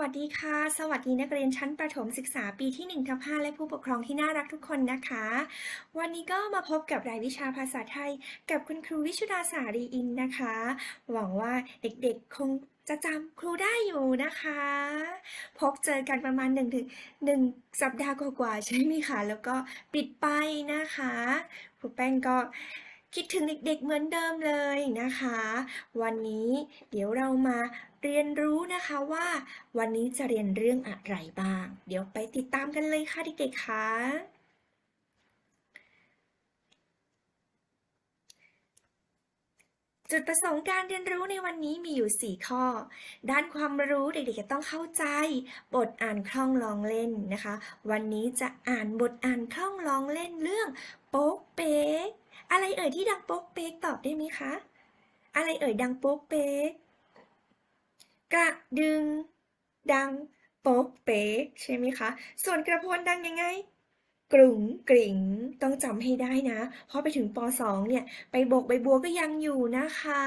วัสดีค่ะ สวัสดีนักเรียนชั้นประถมศึกษาปีที่1ทับ5และผู้ปกครองที่น่ารักทุกคนนะคะ วันนี้ก็มาพบกับรายวิชาภาษาไทย กับคุณครูวิชุดาสารีอินนะคะ หวังว่าเด็กๆคงจะจำครูได้อยู่นะคะ พบเจอกันประมาณ1ถึง1สัปดาห์กว่าๆใช่ไหมคะแล้วก็ปิดไปนะคะครูแป้งก็คิดถึงเด็กๆเหมือนเดิมเลยนะคะ วันนี้เดี๋ยวเรามา เรียนรู้นะคะว่าวันนี้จะเรียนเรื่องอะไรบ้าง เดี๋ยวไปติดตามกันเลยค่ะเด็กๆคะจุดประสงค์การเรียนรู้ในวันนี้มีอยู่ 4 ข้อ ด้านความรู้เด็กๆจะต้องเข้าใจ บทอ่านคล่องลองเล่นนะคะ วันนี้จะอ่านบทอ่านคล่องลองเล่นเรื่องโป๊กเป๊กอะไรเอ่ยที่ดังโป๊กเป๊กตอบได้ไหมคะ อะไรเอ่ยดังโป๊กเป๊ก กระดึง ดังโป๊กเป๊กใช่ไหมคะ ส่วนกระพวนดังยังไง กรุ๋งกริ่งต้องจำให้ได้นะ เพราะไปถึงป .2 เนี่ย ไปบกใบบัวก็ยังอยู่นะคะ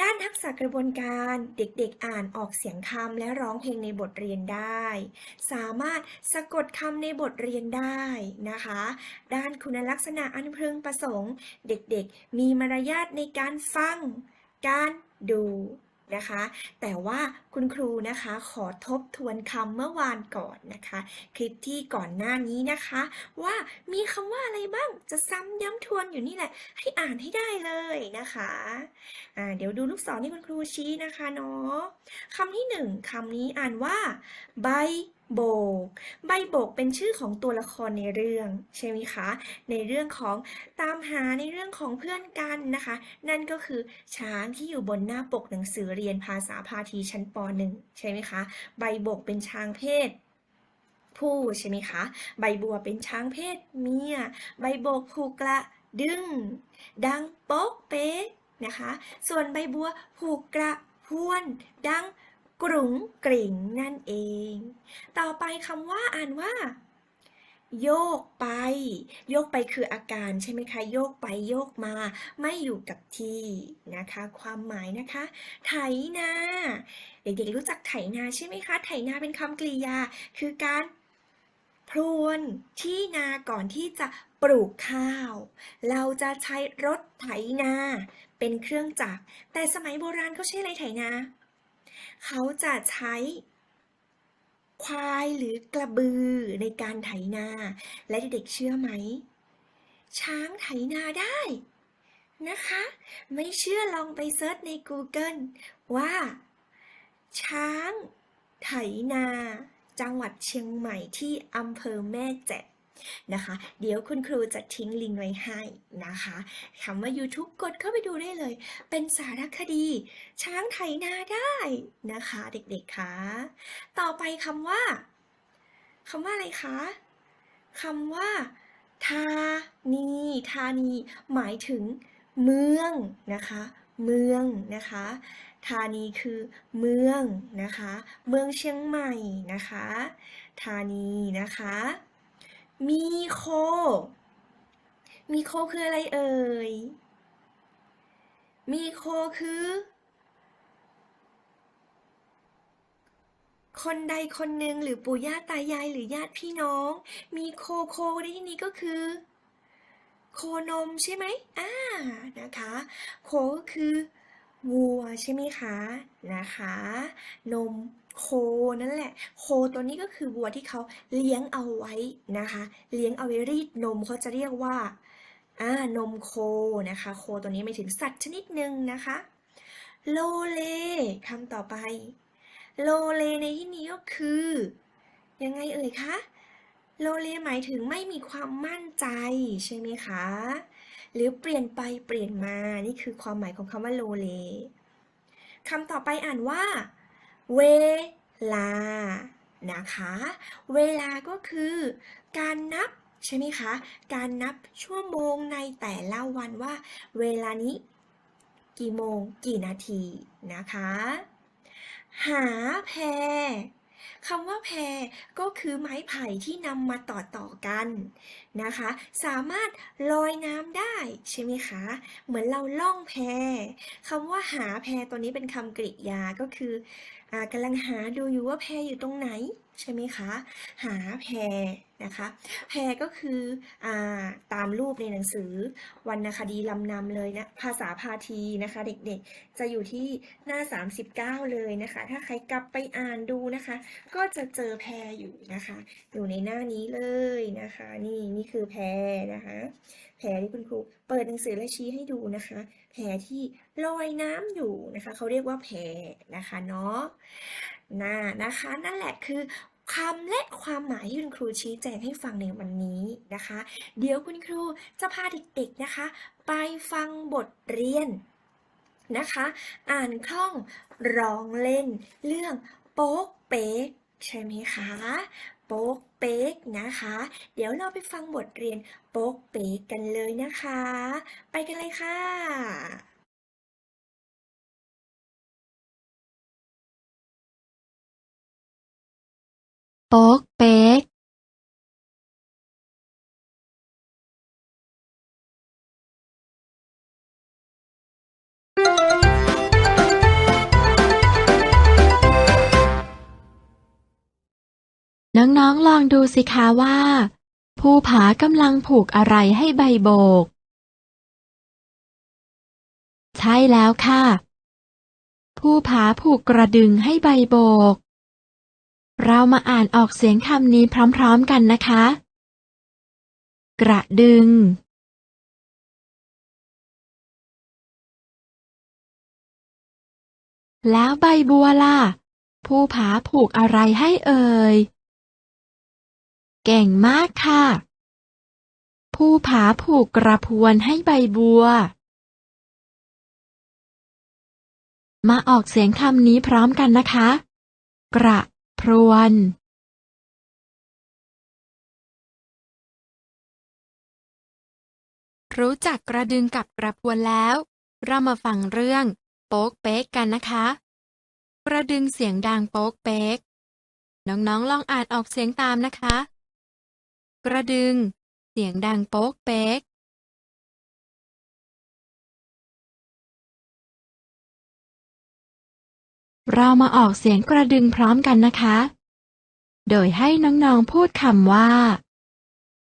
ด้านทักษะกระบวนการเด็กๆอ่านออกเสียงคำและร้องเพลงในบทเรียนได้ สามารถสะกดคำในบทเรียนได้นะคะ ด้านคุณลักษณะอันพึงประสงค์ เด็กๆ มีมารยาทในการฟัง การดู นะคะ แต่ว่าคุณครูนะคะขอทบทวนคำเมื่อวานก่อนนะคะ คลิปที่ก่อนหน้านี้นะคะ ว่ามีคำว่าอะไรบ้างจะซ้ำย้ำทวนอยู่นี่แหละ ให้อ่านให้ได้เลยนะคะอ่าเดี๋ยวดูลูกศรที่คุณครูชี้นะคะเนาะคำที่หนึ่งคำนี้อ่านว่าใบ โบก ใบโบกเป็นชื่อของตัวละครในเรื่อง ใช่ไหมคะ ในเรื่องของตามหาในเรื่องของเพื่อนกันนะคะ นั่นก็คือช้างที่อยู่บนหน้าปกหนังสือเรียนภาษาพาทีชั้นป .1 ใช่ไหมคะ ใบโบกเป็นช้างเพศผู้ใช่ไหมคะ ใบบัวเป็นช้างเพศเมีย ใบโบกผูกกระดึง ดังโป๊กเป๊กนะคะ ส่วนใบบัวผูกกระพวน ดัง กรุงกริ่งนั่นเอง ต่อไปคำว่าอ่านว่า โยกไป โยกไปคืออาการใช่ไหมคะ โยกไปโยกมา ไม่อยู่กับที่นะคะ ความหมายนะคะ ไถนา เด็กๆรู้จักไถนาใช่ไหมคะ ไถนาเป็นคำกริยา คือการพรวนที่นาก่อนที่จะปลูกข้าว เราจะใช้รถไถนา เป็นเครื่องจักร แต่สมัยโบราณเขาใช้อะไรไถนา เขาจะใช้ควายหรือกระบือในการไถนา และเด็กๆเชื่อไหม ช้างไถนาได้นะคะ ไม่เชื่อลองไปเซิร์ชใน Google ว่า ช้างไถนา จังหวัดเชียงใหม่ที่อำเภอแม่แจ่ นะคะ เดี๋ยวคุณครูจะทิ้งลิงก์ไว้ให้นะคะคำว่า YouTube กดเข้าไปดูได้เลย เป็นสารคดี ช้างไถนาได้นะคะ เด็กๆคะต่อไปคำว่าคำว่าอะไรคะคำว่าธานีธานี หมายถึงเมืองนะคะ เมืองนะคะธานีคือเมืองนะคะ เมืองเชียงใหม่นะคะธานีนะคะ มีโค มีโคคืออะไรเอ่ย มีโคคือ คนใดคนหนึ่งหรือปู่ย่าตายายหรือญาติพี่น้อง มีโคโคในที่นี้ก็คือ โคนมใช่ไหมอ่านะคะ โคก็คือวัวใช่ไหมคะ นะคะ นม โคนั่นแหละ โคตัวนี้ก็คือวัวที่เขาเลี้ยงเอาไว้นะคะ เลี้ยงเอาไว้รีดนมเขาจะเรียกว่าอ่านมโคนะคะ โคตัวนี้หมายถึงสัตว์ชนิดหนึ่งนะคะ โลเลคำต่อไป โลเลในที่นี้ก็คือ ยังไงเอ่ยคะโลเลหมายถึงไม่มีความมั่นใจใช่ไหมคะ หรือเปลี่ยนไปเปลี่ยนมานี่คือความหมายของคำว่าโลเลคำต่อไปอ่านว่าเว ลา นะคะ เวลาก็คือ การนับใช่ไหมคะ การนับชั่วโมงในแต่ละวันว่า เวลานี้ กี่โมงกี่นาทีนะคะ หาแพคำว่าแพก็คือไม้ไผ่ที่นำมาต่อต่อกันนะคะ สามารถลอยน้ำได้ใช่ไหมคะ เหมือนเราล่องแพคำว่าหาแพตัวนี้เป็นคำกริยาก็คือ กำลังหาดูอยู่ว่าแพอยู่ตรงไหนใช่ไหมคะ หาแพนะคะ แพก็คืออตามรูปในหนังสือวรรณคดีลำนำเลยนะภาษาพาทีนะคะ เด็กๆ จะอยู่ที่หน้า 39 เลยนะคะ ถ้าใครกลับไปอ่านดูนะคะ ก็จะเจอแพอยู่นะคะ อยู่ในหน้านี้เลยนะคะ นี่นี่คือแพนะคะ แพที่คุณครูเปิดหนังสือและชี้ให้ดูนะคะ แพที่ ลอยน้ำอยู่นะคะ เขาเรียกว่าแพนะคะเนาะน่านะคะ นั่นแหละคือคำและความหมายที่คุณครูชี้แจงให้ฟังในวันนี้นะคะ เดี๋ยวคุณครูจะพาเด็กๆนะคะ ไปฟังบทเรียนนะคะ อ่านคล่องร้องเล่น เรื่องโป๊กเป๊กใช่ไหมคะโป๊กเป๊กนะคะ เดี๋ยวเราไปฟังบทเรียนโป๊กเป๊กกันเลยนะคะ ไปกันเลยค่ะ ป๊กเป๊กน้องๆลองดูสิคะว่า ภูผากำลังผูกอะไรให้ใบโบก ใช่แล้วค่ะ ภูผาผูกกระดึงให้ใบโบก เรามาอ่านออกเสียงคำนี้พร้อมๆกันนะคะ กระดึง แล้วใบบัวล่ะภูผาผูกอะไรให้เอ่ย เก่งมากค่ะภูผาผูกกระพวนให้ใบบัว มาออกเสียงคำนี้พร้อมกันนะคะ กระ พรวนรู้จักกระดึงกับกระพวนแล้ว เรามาฟังเรื่อง โป๊กเป๊กกันนะคะ กระดึงเสียงดังโป๊กเป๊ก น้องๆลองอ่านออกเสียงตามนะคะ กระดึง เสียงดังโป๊กเป๊ก เรามาออกเสียงกระดึงพร้อมกันนะคะ โดยให้น้องๆพูดคำว่า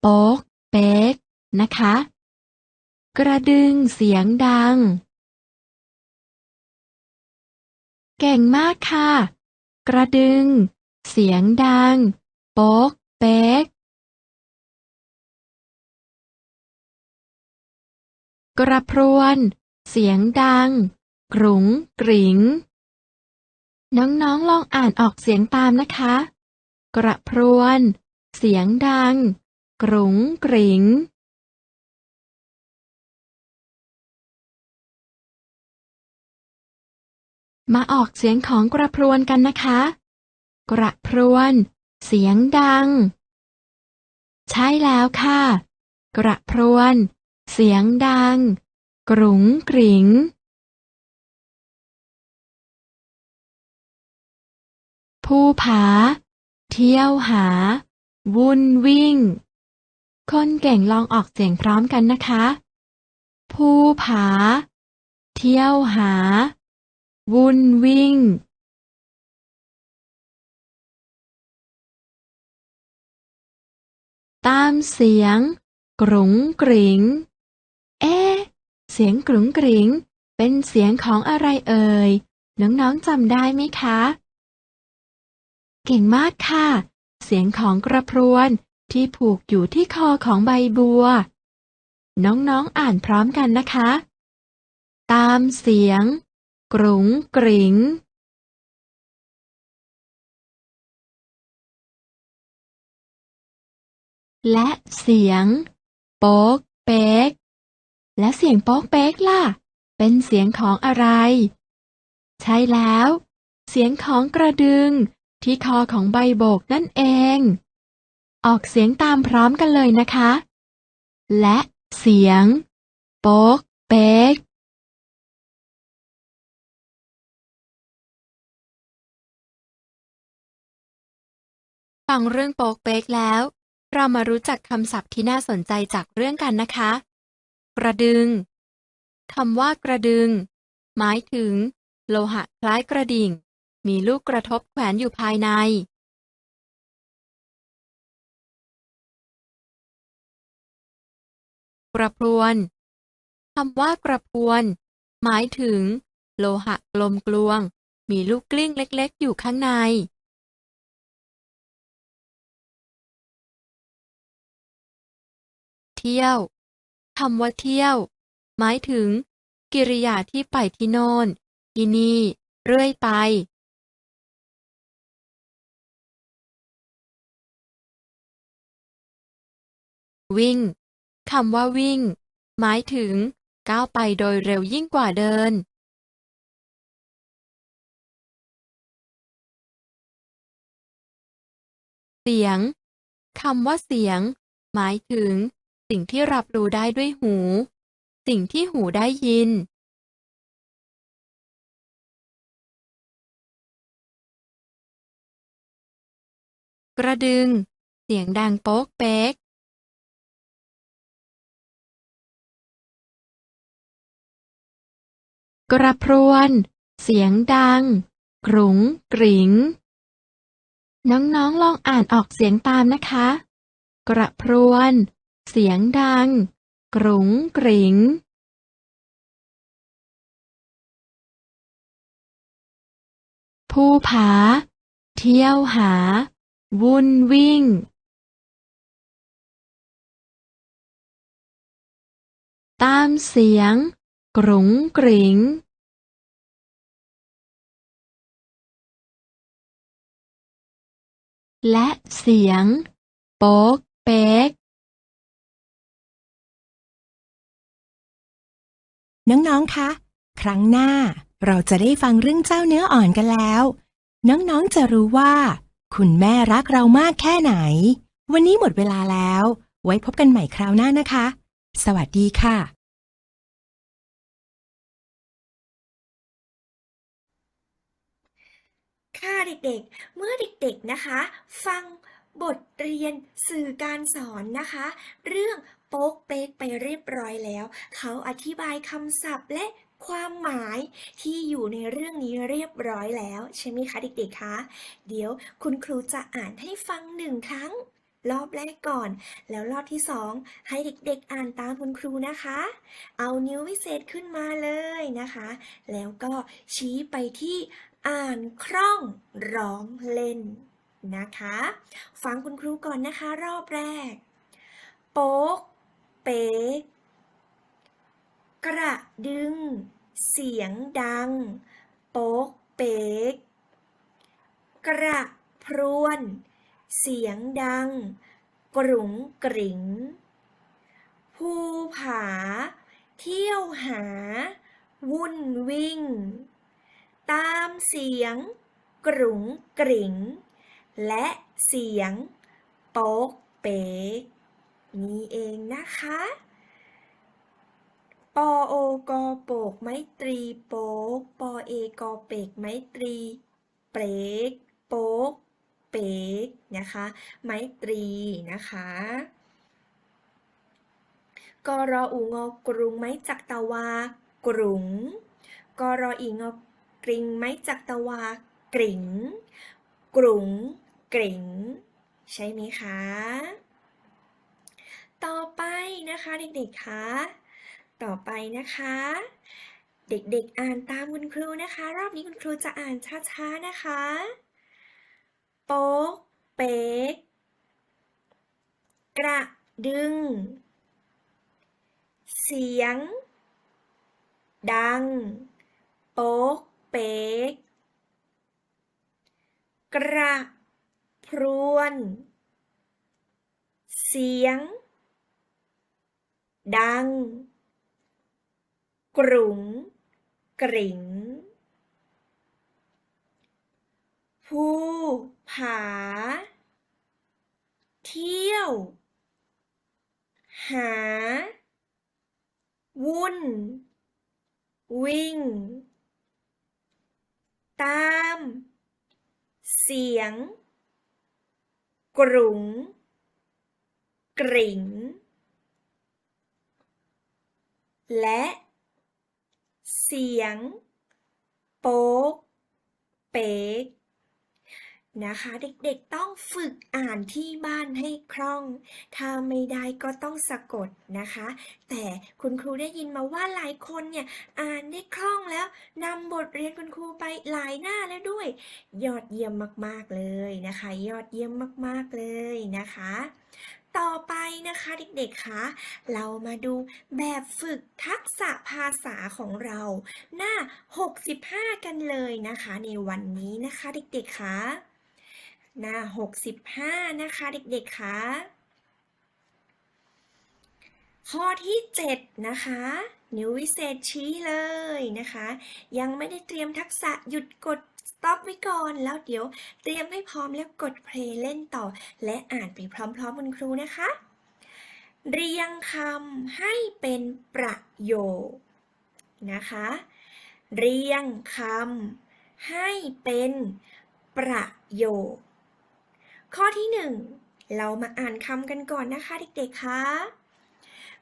โป๊ก เป๊ก นะคะ กระดึงเสียงดัง เก่งมากค่ะ กระดึง เสียงดัง โป๊ก เป๊ก กระพรวน เสียงดัง กรุงกริง น้องๆลองอ่านออกเสียงตามนะคะ กระพรวน เสียงดัง กรุงกริงมาออกเสียงของกระพรวนกันนะคะ กระพรวน เสียงดัง ใช่แล้วค่ะ กระพรวน เสียงดัง กรุงกริง ภูผา เที่ยวหา วุ่นวิ่ง คนเก่งลองออกเสียงพร้อมกันนะคะภูผา เที่ยวหา วุ่นวิ่งตามเสียง กรุงกริง เอ๊เสียงกรุงกริง เป็นเสียงของอะไรเอ่ย น้องๆจำได้ไหมคะ เก่งมากค่ะ เสียงของกระพรวนที่ผูกอยู่ที่คอของใบบัว น้องๆอ่านพร้อมกันนะคะ ตามเสียง กรุงกริงและเสียง โป๊กเป๊ก และเสียงโป๊กเป๊กล่ะ เป็นเสียงของอะไร ใช่แล้ว เสียงของกระดึง ที่คอของใบโบกนั่นเอง ออกเสียงตามพร้อมกันเลยนะคะ และเสียง โป๊ก เป๊ก ฟังเรื่องโป๊กเป๊กแล้ว เรามารู้จักคำศัพท์ที่น่าสนใจจากเรื่องกันนะคะ กระดึงคำว่ากระดึง หมายถึง โลหะคล้ายกระดิ่ง มีลูกกระทบแขวนอยู่ภายในกระพรวนคำว่ากระพรวน หมายถึง โลหะกลมกลวง มีลูกกลิ้งเล็กๆ อยู่ข้างใน เที่ยวคำว่าเที่ยว หมายถึง กิริยาที่ไปที่โน่นที่นี่ เรื่อยไป วิ่ง คำว่าวิ่ง หมายถึง ก้าวไปโดยเร็วยิ่งกว่าเดิน เสียง คำว่าเสียง หมายถึง สิ่งที่รับรู้ได้ด้วยหู สิ่งที่หูได้ยิน กระดึง เสียงดังโป๊กเป๊ก กระพรวน เสียงดัง กรุงกริงน้องๆลองอ่านออกเสียงตามนะคะ กระพรวน เสียงดัง กรุงกริ๋งผู้ผา เที่ยวหา วุ่นวิ่ง ตามเสียง กรุงกริงและเสียง โป๊กเป๊ก น้อง ๆ คะ ครั้งหน้าเราจะได้ฟังเรื่องเจ้าเนื้ออ่อนกันแล้ว น้อง ๆ จะรู้ว่า คุณแม่รักเรามากแค่ไหน วันนี้หมดเวลาแล้ว ไว้พบกันใหม่คราวหน้านะคะ สวัสดีค่ะ ค่ะเด็กๆ เมื่อเด็กๆนะคะ ฟังบทเรียนสื่อการสอนนะคะ เรื่องโป๊กเป๊กไปเรียบร้อยแล้ว เขาอธิบายคำศัพท์และความหมายที่อยู่ในเรื่องนี้เรียบร้อยแล้ว ใช่ไหมคะเด็กๆคะเดี๋ยวคุณครูจะอ่านให้ฟังหนึ่งครั้ง รอบแรกก่อน แล้วรอบที่สองให้เด็กๆอ่านตามคุณครูนะคะ เอานิ้ววิเศษขึ้นมาเลยนะคะ แล้วก็ชี้ไปที่ อ่านคล่องร้องเล่นนะคะ ฟังคุณครูก่อนนะคะรอบแรก โป๊ก เป๊กกระดึง เสียงดัง โป๊ก เป๊ก กระพรวน เสียงดัง กรุงกริงภูผา เที่ยวหา วุ่นวิ่ง ตามเสียง กรุงกริ่งและเสียง โป๊กเป๊กนี่เองนะคะปอโอกอโปกไม้ตรีโป๊กปอเอกอเปกไม้ตรี เปรกโป๊กเป๊กนะคะ ไม้ตรีนะคะกรออูงอกรุงไม้จักตะวากรุงกรออีงอ กริงไม้จักตะวากริ่งกรุงกริ่งใช่ไหมคะ ต่อไปนะคะเด็กๆคะต่อไปนะคะ เด็กๆอ่านตามคุณครูนะคะ รอบนี้คุณครูจะอ่านช้าๆนะคะโป๊กเป๊กกระดึง เสียง ดัง โป๊ก เป๊ก กระพรวน เสียง ดัง กรุงกริ่งภูผา เที่ยว หา วุ่น วิ่ง ตาม เสียง กรุง กริ่ง และ เสียง โป๊ก เป๊ก นะคะ เด็กๆต้องฝึกอ่านที่บ้านให้คล่อง ถ้าไม่ได้ก็ต้องสะกดนะคะ แต่คุณครูได้ยินมาว่าหลายคนเนี่ยอ่านได้คล่องแล้วนำบทเรียนคุณครูไปหลายหน้าแล้วด้วย ยอดเยี่ยมมากๆเลยนะคะ ยอดเยี่ยมมากๆเลยนะคะ ต่อไปนะคะเด็กๆคะเรามาดูแบบฝึกทักษะภาษาของเรา หน้า 65 กันเลยนะคะ ในวันนี้นะคะเด็กๆคะ หน้า 65 นะคะเด็กๆคะข้อที่ 7 นะคะ นิ้ววิเศษชี้เลยนะคะ ยังไม่ได้เตรียมทักษะหยุดกด stop ไว้ก่อนแล้วเดี๋ยวเตรียมให้พร้อมแล้วกด play เล่นต่อ และอ่านไปพร้อมๆคุณครูนะคะ เรียงคำให้เป็นประโยคนะคะ เรียงคำให้เป็นประโยค ข้อที่หนึ่งเรามาอ่านคำกันก่อนนะคะเด็กๆคะ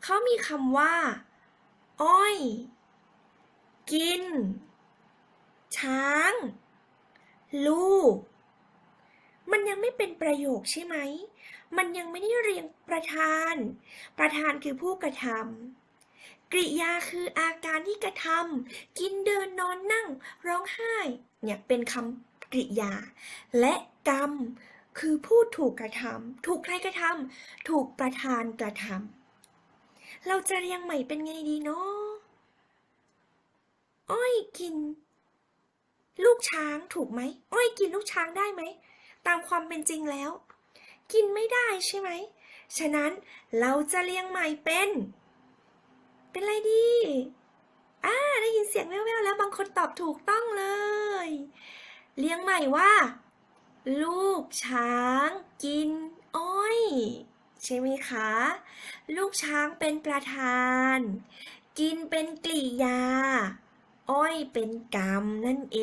เขามีคำว่า อ้อย กิน ช้าง ลูก มันยังไม่เป็นประโยคใช่ไหม มันยังไม่ได้เรียงประธาน ประธานคือผู้กระทำกริยาคืออาการที่กระทำกินเดินนอนนั่ง ร้องไห้ เนี่ยเป็นคำกริยา และกรรม คือผู้ถูกกระทำถูกใครกระทำถูกประธานกระทำเราจะเรียงใหม่เป็นไงดีเนาะอ้อยกิน ลูกช้างถูกไหมอ้อยกินลูกช้างได้ไหม ตามความเป็นจริงแล้ว กินไม่ได้ใช่ไหม ฉะนั้นเราจะเรียงใหม่เป็น เป็นอะไรดีอ่าได้ยินเสียงแว่วๆแล้วบางคนตอบถูกต้องเลย เรียงใหม่ว่า ลูกช้างกินอ้อย ใช่ไหมคะ ลูกช้างเป็นประธาน กินเป็นกริยา อ้อยเป็นกรรมนั่นเอ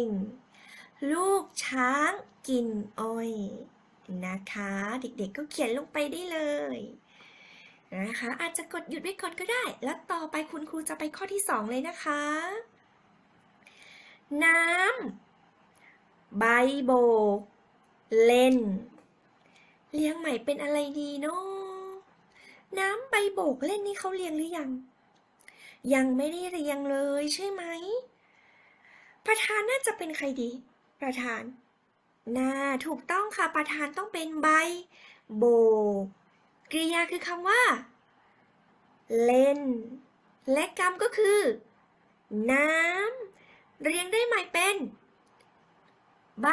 ง ลูกช้างกินอ้อยนะคะ เด็กๆก็เขียนลงไปได้เลยนะคะอาจจะกดหยุดไว้ก่อนก็ได้ แล้วต่อไปคุณครูจะไปข้อที่สองเลยนะคะ น้ำ ใบโบ เล่น เลี้ยงใหม่เป็นอะไรดีเนาะน้ำใบโบกเล่นนี่เขาเลี้ยงหรือยัง ยังไม่ได้เรียงเลยใช่ไหม ประธานน่าจะเป็นใครดี ประธานน่าถูกต้องค่ะประธานต้องเป็นใบ โบกกริยาคือคำว่า เล่น และกรรมก็คือ น้ำเรียงได้ไหม่เป็น ใบ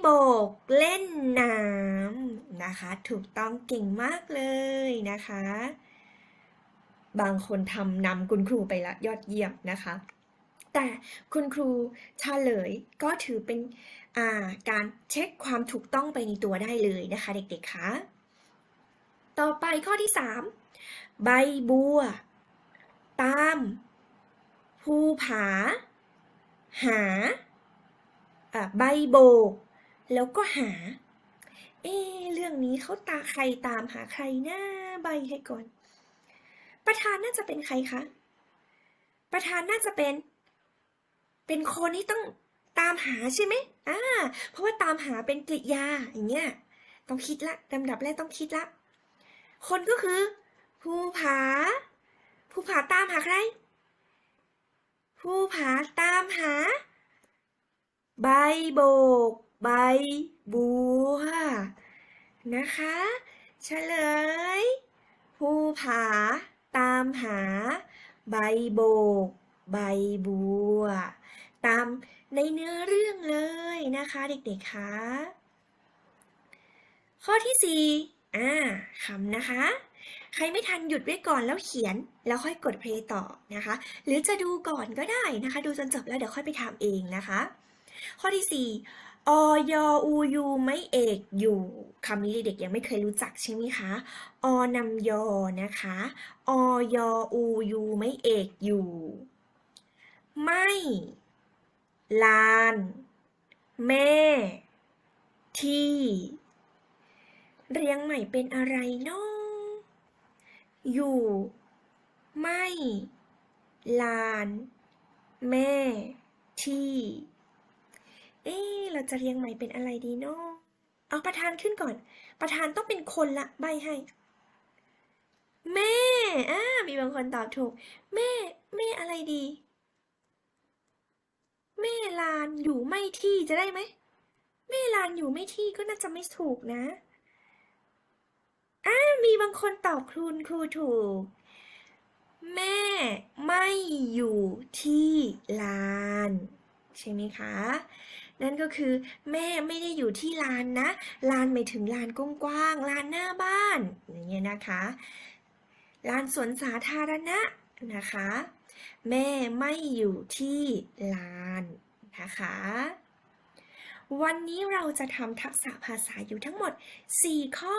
โบกเล่นน้ำนะคะ ถูกต้องเก่งมากเลยนะคะ บางคนทำนำคุณครูไปละยอดเยี่ยมนะคะ แต่คุณครูเฉลยก็ถือเป็นาการเช็คความถูกต้องไปในตัวได้เลยนะคะเด็กๆคะต่อไปข้อที่ 3 ใบบัว ตาม ภูผา หา ใบโบกแล้วก็หา เอ๊เรื่องนี้เขาตาใครตามหาใครหน้าใบให้ก่อน ประธานน่าจะเป็นใครคะ ประธานน่าจะเป็น เป็นคนที่ต้องตามหาใช่ไหมอ่า เพราะว่าตามหาเป็นกริยาอย่างเงี้ย ต้องคิดละลำดับแรกต้องคิดละ คนก็คือ ภูผา ภูผาตามหาใคร ภูผาตามหา ใบโบก ใบบัวนะคะ เฉลย ภูผาตามหา ใบโบก ใบบัว ตามในเนื้อเรื่องเลยนะคะเด็กๆคะข้อที่4อ่าคำนะคะ ใครไม่ทันหยุดไว้ก่อนแล้วเขียนแล้วค่อยกดเพลย์ต่อนะคะ หรือจะดูก่อนก็ได้นะคะ ดูจนจบแล้วเดี๋ยวค่อยไปทำเองนะคะ ข้อที่ 4 อยอูยูไม่เอกอยู่คำนี้เด็กๆยังไม่เคยรู้จักใช่ไหมคะ อนำยอนะคะ อยอูยูไม่เอกอยู่ ไม่ ลาน แม่ ที่ เรียงใหม่เป็นอะไรเนาะอยู่ ไม่ ลาน แม่ ที่ เอ๊เราจะเรียงใหม่เป็นอะไรดีเนาะเอาประธานขึ้นก่อน ประธานต้องเป็นคนละใบให้ แม่อ่ามีบางคนตอบถูก แม่ แม่อะไรดี แม่ลานอยู่ไม่ที่จะได้ไหมแม่ลานอยู่ไม่ที่ก็น่าจะไม่ถูกนะอ่ามีบางคนตอบครูนครูถูก แม่ไม่อยู่ที่ลาน ใช่ไหมคะ นั่นก็คือ แม่ไม่ได้อยู่ที่ลานนะ ลานหมายถึงลานกว้างๆลานหน้าบ้าน อย่างเงี้ยนะคะ ลานสวนสาธารณะนะคะ แม่ไม่อยู่ที่ลานนะคะ วันนี้เราจะทำทักษะภาษาอยู่ทั้งหมด 4 ข้อ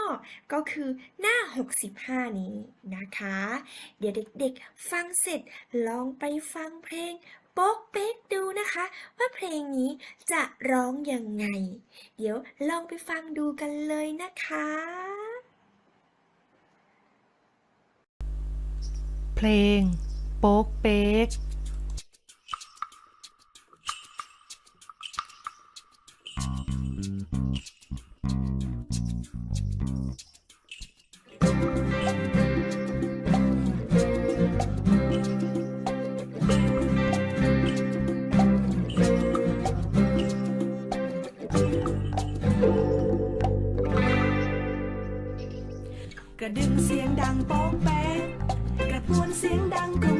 ก็คือหน้า 65 นี้นะคะ เดี๋ยวเด็กๆ ฟังเสร็จลองไปฟังเพลง ป๊กเป๊กดูนะคะ ว่าเพลงนี้จะร้องยังไง เดี๋ยวลองไปฟังดูกันเลยนะคะ เพลง โป๊กเป๊ก กระดึงเสียงดังโป๊กแป๊กกระพวนเสียงดังกรุ